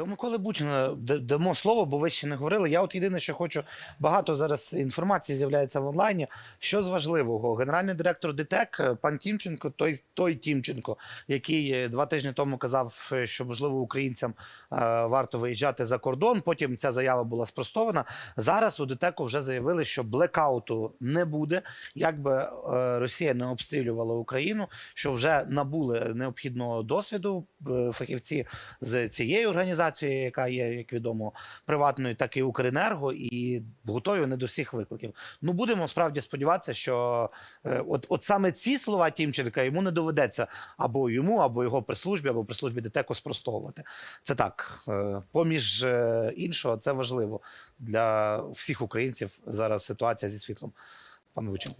До Миколи Бучина дамо слово, бо ви ще не говорили. Я от єдине, що хочу багато зараз інформації з'являється в онлайні. Що з важливого? Генеральний директор ДТЕК, е, пан Тімченко, той, той Тімченко, який е, два тижні тому казав, е, що можливо українцям варто виїжджати за кордон. Потім ця заява була спростована. Зараз у ДТЕКу вже заявили, що блекауту не буде, якби Росія не обстрілювала Україну, що вже набули необхідного досвіду фахівці з цієї організації, яка є, як відомо, приватною, так і Укренерго, і готові не до всіх викликів. Ну будемо справді сподіватися, що е, от, от саме ці слова Тімченка йому не доведеться або йому, або його прес-службі, або прес-службі ДТЕКу спростовувати. Це так. е, Поміж е, іншого, це важливо для всіх українців зараз ситуація зі світлом. Пане Вичим.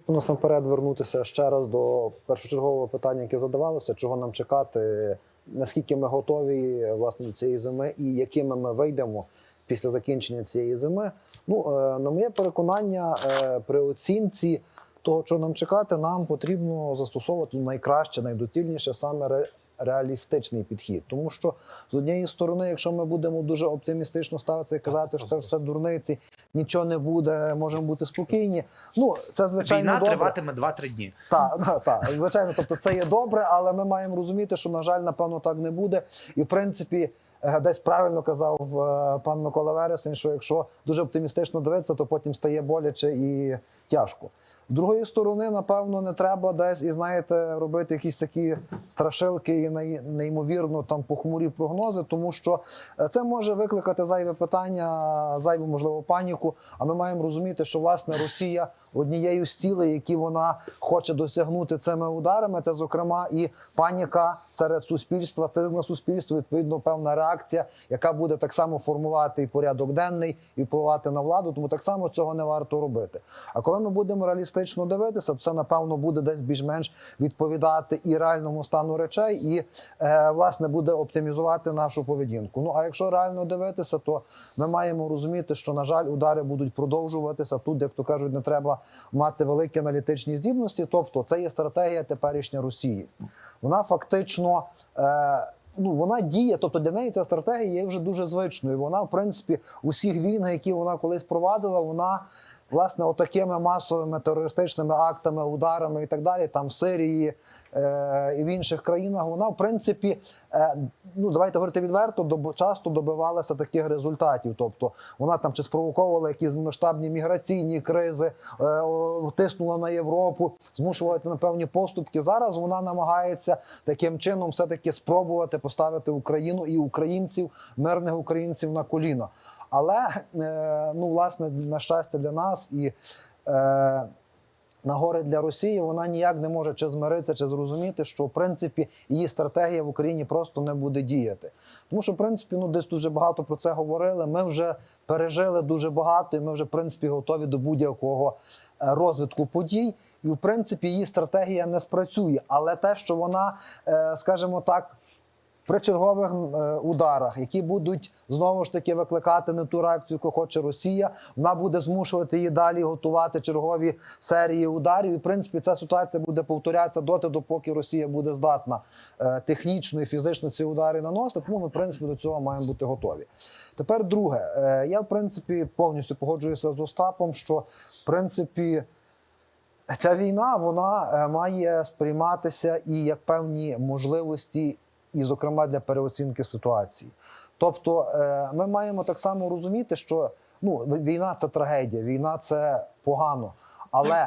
Хочу насамперед вернутися ще раз до першочергового питання, яке задавалося, чого нам чекати, наскільки ми готові власне до цієї зими і якими ми вийдемо після закінчення цієї зими. Ну, е, на моє переконання, е, при оцінці того, що нам чекати, нам потрібно застосовувати найкраще, найдоцільніше саме реалістичний підхід. Тому що з однієї сторони, якщо ми будемо дуже оптимістично ставитися і казати, що це все дурниці, нічого не буде, можемо бути спокійні. Ну це звичайно Війна добре. триватиме 2-3 дні. Так, так, так, звичайно, тобто це є добре, але ми маємо розуміти, що на жаль, напевно, так не буде. І в принципі, десь правильно казав е, пан Микола Вересень, що якщо дуже оптимістично дивитися, то потім стає боляче і тяжко. З другої сторони, напевно, не треба десь і знаєте, робити якісь такі страшилки і неймовірно там похмурі прогнози, тому що е, це може викликати зайве питання, зайву можливо паніку. А ми маємо розуміти, що власне Росія однією з цілей, які вона хоче досягнути цими ударами, це зокрема і паніка серед суспільства, тиск на суспільство, відповідно, певна реакція, яка буде так само формувати і порядок денний, і впливати на владу. Тому так само цього не варто робити. А коли ми будемо реалістично дивитися, це напевно буде десь більш-менш відповідати і реальному стану речей, і е, власне буде оптимізувати нашу поведінку. Ну а якщо реально дивитися, то ми маємо розуміти, що на жаль, удари будуть продовжуватися. Тут, як то кажуть, не треба мати великі аналітичні здібності. Тобто, це є стратегія теперішня Росії. Вона фактично. Е, Ну, вона діє, тобто для неї ця стратегія є вже дуже звичною. Вона, в принципі, усіх війн, які вона колись провадила, вона власне отакими масовими терористичними актами, ударами і так далі, там в Сирії е, і в інших країнах, вона в принципі, е, ну давайте говорити відверто, доб, часто добивалася таких результатів. Тобто вона там чи спровоковувала якісь масштабні міграційні кризи, е, тиснула на Європу, змушувати на певні поступки. Зараз вона намагається таким чином все-таки спробувати поставити Україну і українців, мирних українців на коліна. Але е, ну, власне, на щастя для нас і е, на горе для Росії вона ніяк не може чи змиритися, чи зрозуміти, що в принципі її стратегія в Україні просто не буде діяти. Тому що, в принципі, ну десь дуже багато про це говорили. Ми вже пережили дуже багато, і ми вже в принципі готові до будь-якого е, розвитку подій. І в принципі її стратегія не спрацює. Але те, що вона, е, скажімо так. При чергових е, ударах, які будуть знову ж таки викликати не ту реакцію, яку хоче Росія, вона буде змушувати її далі готувати чергові серії ударів. І в принципі ця ситуація буде повторятися доти, допоки Росія буде здатна е, технічно і фізично ці удари наносити. Тому ми, в принципі, до цього маємо бути готові. Тепер друге, Е, я в принципі повністю погоджуюся з Остапом, що в принципі. Ця війна вона має сприйматися і як певні можливості, і, зокрема, для переоцінки ситуації. Тобто, е, ми маємо так само розуміти, що ну, війна це трагедія, війна це погано, але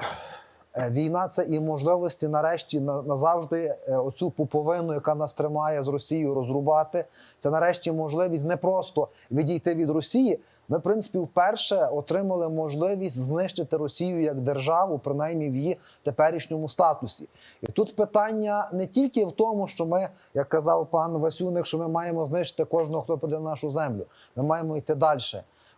війна це і можливості нарешті на- назавжди е, оцю пуповину, яка нас тримає з Росією, розрубати. Це нарешті можливість не просто відійти від Росії. Ми, в принципі, вперше отримали можливість знищити Росію як державу, принаймні в її теперішньому статусі. І тут питання не тільки в тому, що ми, як казав пан Васюник, що ми маємо знищити кожного, хто прийде на нашу землю. Ми маємо йти далі.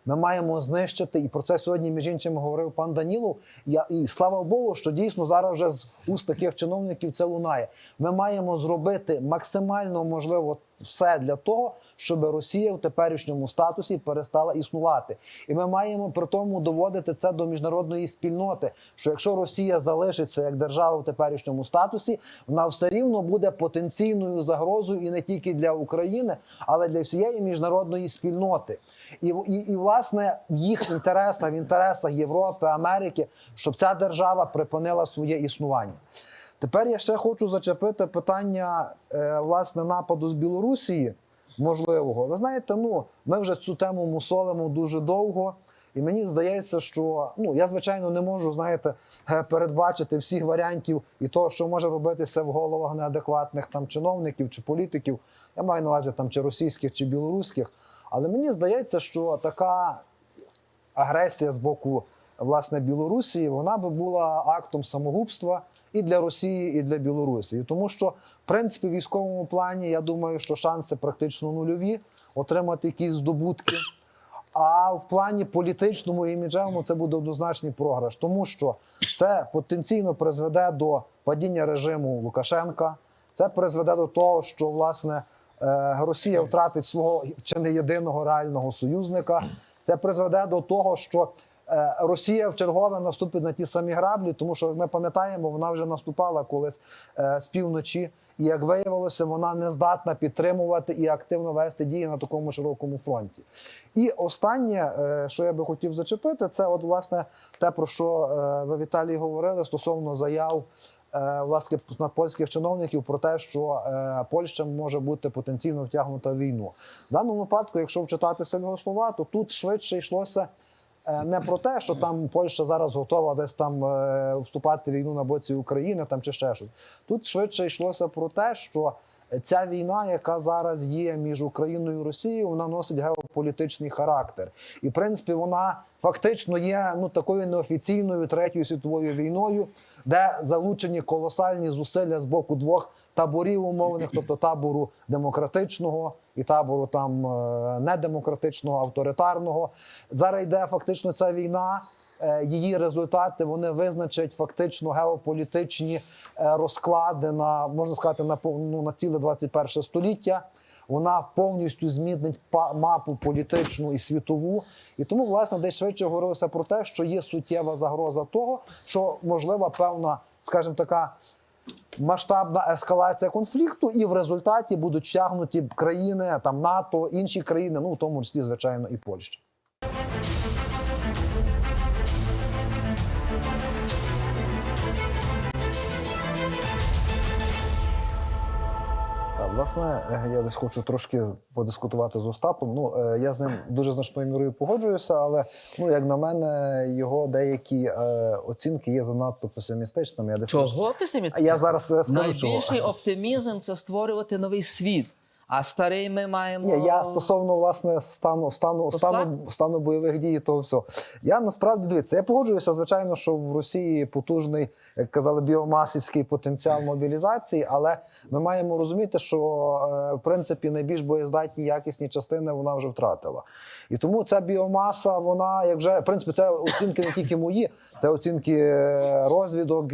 Ми маємо знищити, і про це сьогодні між іншим говорив пан Данілов. Я і слава Богу, що дійсно зараз вже з уст таких чиновників це лунає. Ми маємо зробити максимально можливо все для того, щоб Росія в теперішньому статусі перестала існувати. І ми маємо при тому доводити це до міжнародної спільноти. Що якщо Росія залишиться як держава в теперішньому статусі, вона все рівно буде потенційною загрозою і не тільки для України, але для всієї міжнародної спільноти. І, і, і власне в їх інтересах, в інтересах Європи, Америки, щоб ця держава припинила своє існування. Тепер я ще хочу зачепити питання е, власне нападу з Білорусії можливого. Ви знаєте, ну ми вже цю тему мусолимо дуже довго. І мені здається, що ну я звичайно не можу знаєте е, передбачити всіх варіантів і того, що може робитися в головах неадекватних там чиновників чи політиків. Я маю на увазі там чи російських, чи білоруських. Але мені здається, що така агресія з боку власне Білорусі, вона би була актом самогубства і для Росії, і для Білорусі. Тому що, в принципі, в військовому плані я думаю, що шанси практично нульові отримати якісь здобутки. А в плані політичному і іміджевому це буде однозначний програш, тому що це потенційно призведе до падіння режиму Лукашенка. Це призведе до того, що власне е, Росія втратить свого чи не єдиного реального союзника. Це призведе до того, що Росія в чергове наступить на ті самі граблі, тому що ми пам'ятаємо, вона вже наступала колись е, з півночі. І як виявилося, вона не здатна підтримувати і активно вести дії на такому широкому фронті. І останнє, е, що я би хотів зачепити, це от власне те, про що е, ви Віталій говорили стосовно заяв е, власне польських чиновників про те, що е, Польща може бути потенційно втягнута в війну. В даному випадку, якщо вчитатися в його слова, то тут швидше йшлося. Е, Не про те, що там Польща зараз готова десь там е, вступати в війну на боці України там чи ще щось. Тут швидше йшлося про те, що ця війна, яка зараз є між Україною і Росією, вона носить геополітичний характер. І в принципі вона фактично є ну такою неофіційною третьою світовою війною, де залучені колосальні зусилля з боку двох таборів умовних, тобто табору демократичного і табору там е, недемократичного, авторитарного. Зараз йде фактично ця війна. Е, Її результати вони визначать фактично геополітичні е, розклади на можна сказати на ну, на ціле 21 століття. Вона повністю змінить мапу політичну і світову. І тому, власне, десь швидше говорилося про те, що є суттєва загроза того, що можлива певна, скажімо така, масштабна ескалація конфлікту, і в результаті будуть втягнуті країни там НАТО, інші країни, ну в тому числі, звичайно, і Польща. Власне, е, я десь хочу трошки подискутувати з Остапом. Ну, е, я з ним дуже значною мірою погоджуюся, але ну, як на мене, його деякі е, оцінки є занадто песимістичними. Я десь Чого А песимістично? я зараз е, скажу Найбільший чого. оптимізм це створювати новий світ. А старий ми маємо. Ні, я стосовно власне стану стану стану, стану бойових дій, і того всього. Я насправді дивіться, я погоджуюся, звичайно, що в Росії потужний, як казали, біомасівський потенціал мобілізації, але ми маємо розуміти, що е, в принципі найбільш боєздатні якісні частини вона вже втратила. І тому ця біомаса, вона як вже в принципі, це оцінки не тільки мої, це оцінки е, розвідок.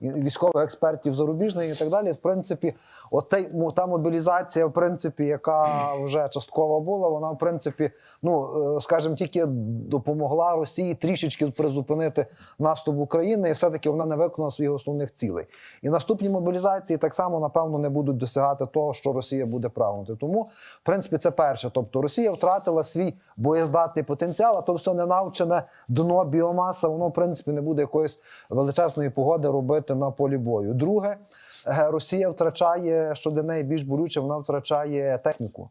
Військових експертів зарубіжних і так далі. В принципі, от та, мобілізація, в принципі, яка вже частково була, вона в принципі, ну е, скажімо, тільки допомогла Росії трішечки призупинити наступ України, і все-таки вона не виконала своїх основних цілей. І наступні мобілізації так само, напевно, не будуть досягати того, що Росія буде прагнути. Тому, в принципі, це перше. Тобто Росія втратила свій боєздатний потенціал, а то все ненавчене дно біомаса, воно в принципі не буде якоїсь величезної погоди робити на полі бою. Друге, е, Росія втрачає, що для неї більш болюче, вона втрачає техніку.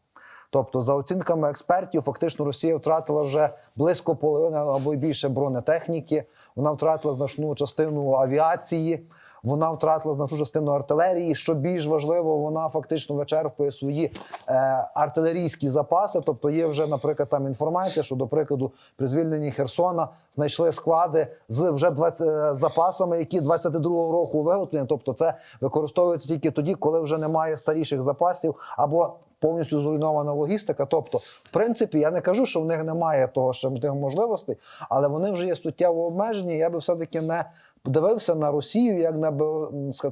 Тобто, за оцінками експертів, фактично Росія втратила вже близько половини або більше бронетехніки. Вона втратила значну частину авіації, вона втратила значну частину артилерії. Що більш важливо, вона фактично вичерпує свої е, артилерійські запаси. Тобто, є вже, наприклад, там інформація, що до прикладу при звільненні Херсона знайшли склади з вже 20 е, запасами, які 22-го року виготовлені. Тобто, це використовується тільки тоді, коли вже немає старіших запасів або повністю зруйнована логістика. Тобто, в принципі, я не кажу, що в них немає того що можливостей, але вони вже є суттєво обмежені. Я би все-таки не дивився на Росію як на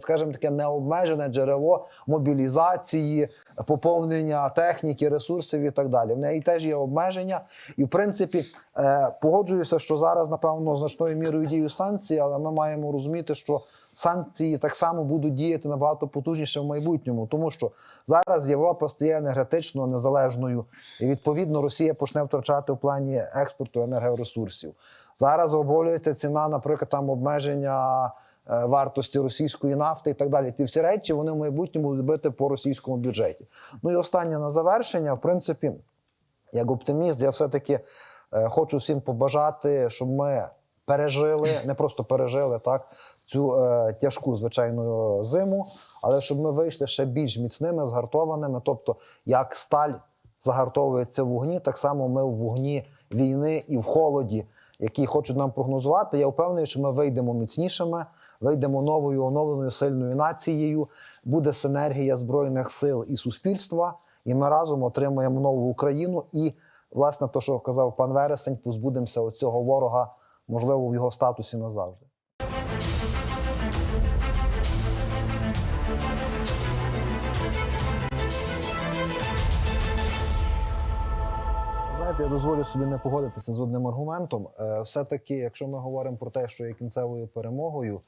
скажімо таке необмежене джерело мобілізації, поповнення техніки, ресурсів і так далі. В неї теж є обмеження, і в принципі е, погоджуюся, що зараз напевно значною мірою діють санкції, але ми маємо розуміти, що санкції так само будуть діяти набагато потужніше в майбутньому, тому що зараз Європа стає енергетично незалежною, і відповідно Росія почне втрачати в плані експорту енергоресурсів. Зараз обговорюється ціна, наприклад, там обмеження. е, Вартості російської нафти і так далі. Ті всі речі вони в майбутньому будуть бити по російському бюджеті. Ну і останнє на завершення. В принципі, як оптиміст, я все-таки е, хочу всім побажати, щоб ми пережили, не просто пережили так, цю е, тяжку звичайну зиму, але щоб ми вийшли ще більш міцними, згартованими. Тобто, як сталь загартовується в вогні, так само ми в вогні війни і в холоді, які хочуть нам прогнозувати. Я впевнений, що ми вийдемо міцнішими, вийдемо новою оновленою сильною нацією. Буде синергія збройних сил і суспільства, і ми разом отримаємо нову Україну. І власне, то, що казав пан Вересень, позбудемося оцього ворога, можливо, в його статусі назавжди. Знаєте, я дозволю собі не погодитися з одним аргументом. Е, Все-таки, якщо ми говоримо про те, що є кінцевою перемогою,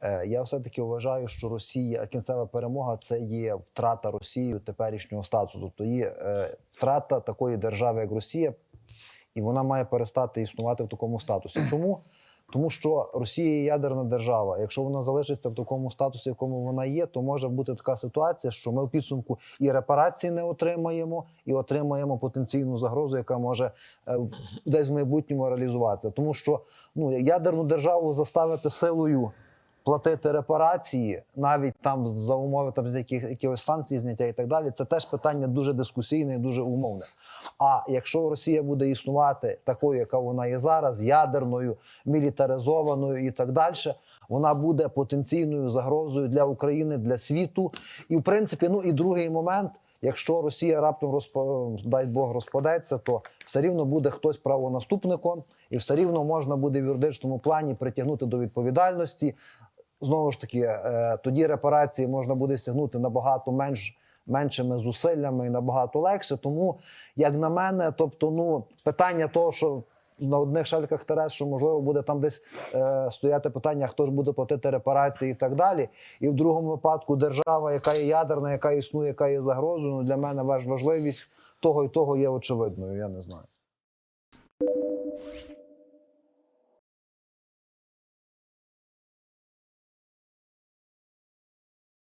е, я все-таки вважаю, що Росія кінцева перемога це є втрата Росії теперішнього статусу. Тобто є е, втрата такої держави, як Росія, і вона має перестати існувати в такому статусі. Чому? Тому що Росія є ядерна держава. Якщо вона залишиться в такому статусі, в якому вона є, то може бути така ситуація, що ми в підсумку і репарації не отримаємо, і отримаємо потенційну загрозу, яка може е, десь в майбутньому реалізуватися. Тому що ну ядерну державу заставити силою платити репарації, навіть там за умови там яких якихось санкцій зняття і так далі, це теж питання дуже дискусійне і дуже умовне. А якщо Росія буде існувати такою, яка вона є зараз, ядерною, мілітаризованою і так далі, вона буде потенційною загрозою для України, для світу. І в принципі, ну і другий момент. Якщо Росія раптом розпа... дай Бог розпадеться, то все рівно буде хтось правонаступником, і все рівно можна буде в юридичному плані притягнути до відповідальності. Знову ж таки, е, тоді репарації можна буде стягнути набагато менш меншими зусиллями і набагато легше. Тому, як на мене, тобто, ну питання того, що на одних шальках Терес, що можливо буде там десь е, стояти питання, хто ж буде платити репарації і так далі. І в другому випадку держава, яка є ядерна, яка існує, яка є загрозою. Ну для мене важ- важливість того і того є очевидною. Я не знаю.